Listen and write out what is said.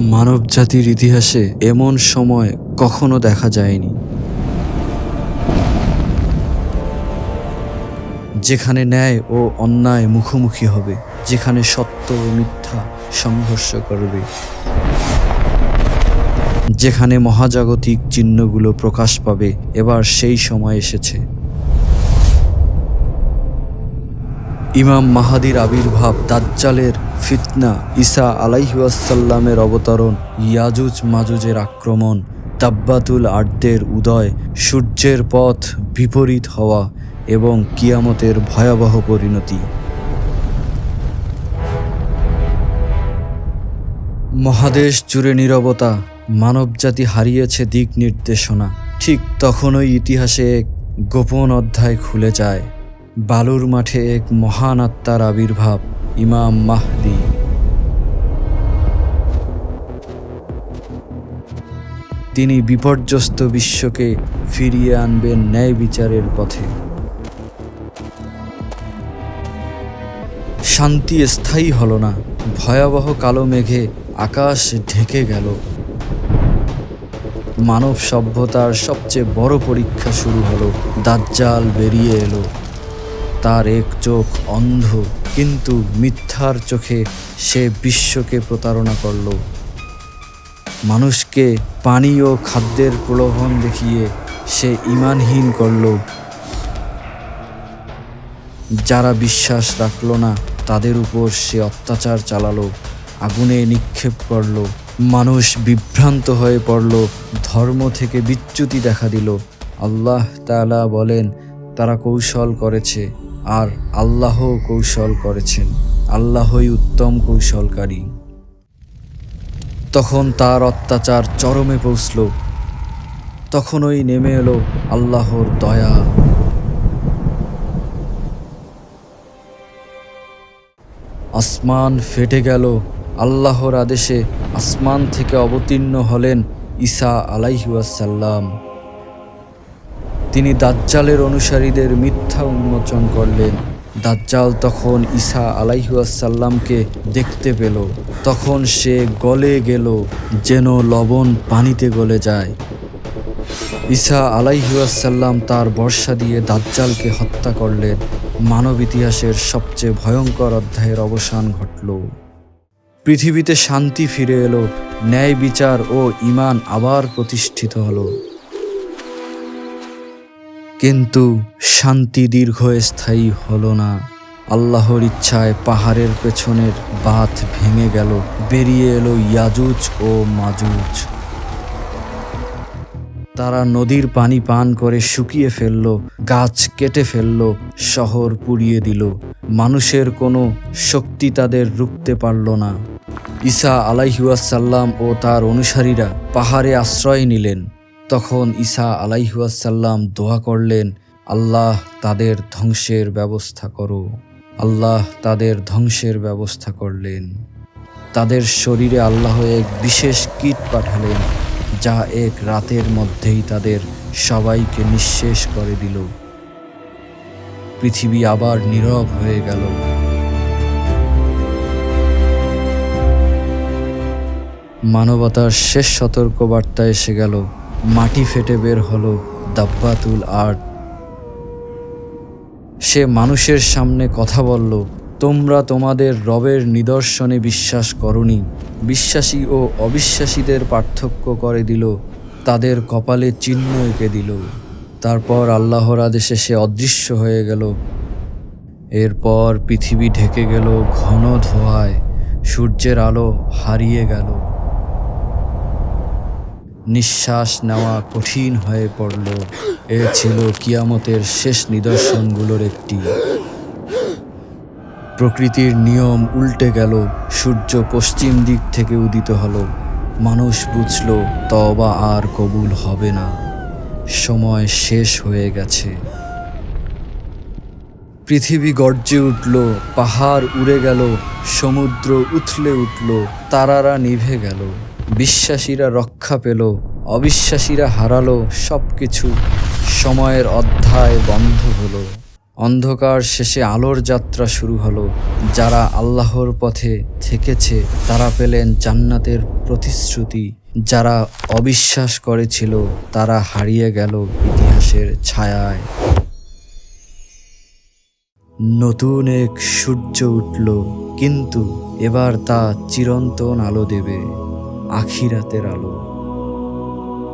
মানবজাতির ইতিহাসে এমন সময় কখনো দেখা যায়নি। যেখানে ন্যায় ও অন্যায় মুখোমুখি হবে, যেখানে সত্য ও মিথ্যা সংঘর্ষ করবে। যেখানে মহাজাগতিক চিহ্নগুলো প্রকাশ পাবে, এবার সেই সময় এসেছে। ইমাম মাহাদির আবির্ভাব, দাজ্জালের ফিতনা, ঈসা আলাইহাসাল্লামের অবতরণ, ইয়াজুজ মাজুজের আক্রমণ, তাব্বাতুল আর্দের উদয়, সূর্যের পথ বিপরীত হওয়া এবং কিয়ামতের ভয়াবহ পরিণতি। মহাদেশ জুড়ে নীরবতা, মানবজাতি হারিয়েছে দিক নির্দেশনা। ঠিক তখনই ইতিহাসে এক গোপন অধ্যায় খুলে যায়। বালুর মাঠে এক মহান আত্মার আবির্ভাব, ইমাম মাহদি। তিনি বিপর্যস্ত বিশ্বকে ফিরিয়ে আনবেন ন্যায় বিচারের পথে। শান্তি স্থায়ী হল না, ভয়াবহ কালো মেঘে আকাশ ঢেকে গেল। মানব সভ্যতার সবচেয়ে বড় পরীক্ষা শুরু হলো, দাজ্জাল বেরিয়ে এলো। তার এক চোখ অন্ধ, কিন্তু মিথ্যার চোখে সে বিশ্বকে প্রতারণা করল। মানুষকে পানি ও খাদ্যের প্রলোভন দেখিয়ে সে ইমানহীন করল। যারা বিশ্বাস রাখল না, তাদের উপর সে অত্যাচার চালালো, আগুনে নিক্ষেপ করল। মানুষ বিভ্রান্ত হয়ে পড়ল, ধর্ম থেকে বিচ্যুতি দেখা দিল। আল্লাহ তাআলা বলেন, তারা কৌশল করেছে। আর আল্লাহ কৌশল করেছেন। আল্লাহই উত্তম কৌশলকারী। তখন তার অত্যাচার চরমে পৌঁছল। তখনই নেমে এলো আল্লাহর দয়া। আসমান ফেটে গেল। আল্লাহর আদেশে আসমান থেকে অবতীর্ণ হলেন ঈসা আলাইহুয়াসাল্লাম তিনি দাজ্জালের অনুসারীদের মিথ্যা উন্মোচন করলেন। দাজ্জাল তখন ঈসা আলাইহুয়াসাল্লামকে দেখতে পেল। তখন সে গলে গেল, যেন লবণ পানিতে গলে যায়। ঈসা আলাইহুয়াসাল্লাম তার বর্ষা দিয়ে দাজ্জালকে হত্যা করলেন। মানব ইতিহাসের সবচেয়ে ভয়ঙ্কর অধ্যায়ের অবসান ঘটল। পৃথিবীতে শান্তি ফিরে এলো, ন্যায় বিচার ও ইমান আবার প্রতিষ্ঠিত হলো। কিন্তু শান্তি দীর্ঘস্থায়ী হলো না। আল্লাহর ইচ্ছায় পাহাড়ের পেছনের বাঁধ ভেঙে গেল, বেরিয়ে এলো ইয়াজুজ ও মাজুজ। তারা নদীর পানি পান করে শুকিয়ে ফেলল, গাছ কেটে ফেলল, শহর পুড়িয়ে দিল। মানুষের কোনো শক্তি তাদের রুখতে পারল না। ঈসা আলাইহুয়াসাল্লাম ও তার অনুসারীরা পাহাড়ে আশ্রয় নিলেন। তখন ঈসা আলাইহুয়াসাল্লাম দোয়া করলেন, আল্লাহ তাদের ধ্বংসের ব্যবস্থা করো। আল্লাহ তাদের ধ্বংসের ব্যবস্থা করলেন। তাদের শরীরে আল্লাহ এক বিশেষ কীট পাঠালেন, যা এক রাতের মধ্যেই তাদের সবাইকে নিঃশেষ করে দিল। পৃথিবী আবার নীরব হয়ে গেল। মানবতার শেষ সতর্কবার্তা এসে গেল। মাটি ফেটে বের হলো দাব্বাতুল আর্ট সে মানুষের সামনে কথা বলল, তোমরা তোমাদের রবের নিদর্শনে বিশ্বাস করনি। বিশ্বাসী ও অবিশ্বাসীদের পার্থক্য করে দিল, তাদের কপালে চিহ্ন এঁকে দিল। তারপর আল্লাহর আদেশে সে অদৃশ্য হয়ে গেল। এরপর পৃথিবী ঢেকে গেল ঘন ধোঁয়ায়, সূর্যের আলো হারিয়ে গেল। নিঃশ্বাস নেওয়া কঠিন হয়ে পড়ল। এ ছিল কিয়ামতের শেষ নিদর্শনগুলোর একটি। প্রকৃতির নিয়ম উল্টে গেল, সূর্য পশ্চিম দিক থেকে উদিত হলো। মানুষ বুঝল তবা আর কবুল হবে না। সময় শেষ হয়ে গেছে। পৃথিবী গর্জে উঠল, পাহাড় উড়ে গেল, সমুদ্র উথলে উঠল, তারারা নিভে গেল। বিশ্বাসীরা রক্ষা পেল, অবিশ্বাসীরা হারালো সব কিছু সময়ের অধ্যায় বন্ধ হলো। অন্ধকার শেষে আলোর যাত্রা শুরু হলো। যারা আল্লাহর পথে থেকেছে, তারা পেলেন জান্নাতের প্রতিশ্রুতি। যারা অবিশ্বাস করেছিল, তারা হারিয়ে গেল ইতিহাসের ছায়ায়। নতুন এক সূর্য উঠল, কিন্তু এবার তা চিরন্তন আলো দেবে। আখিরাতের আলো।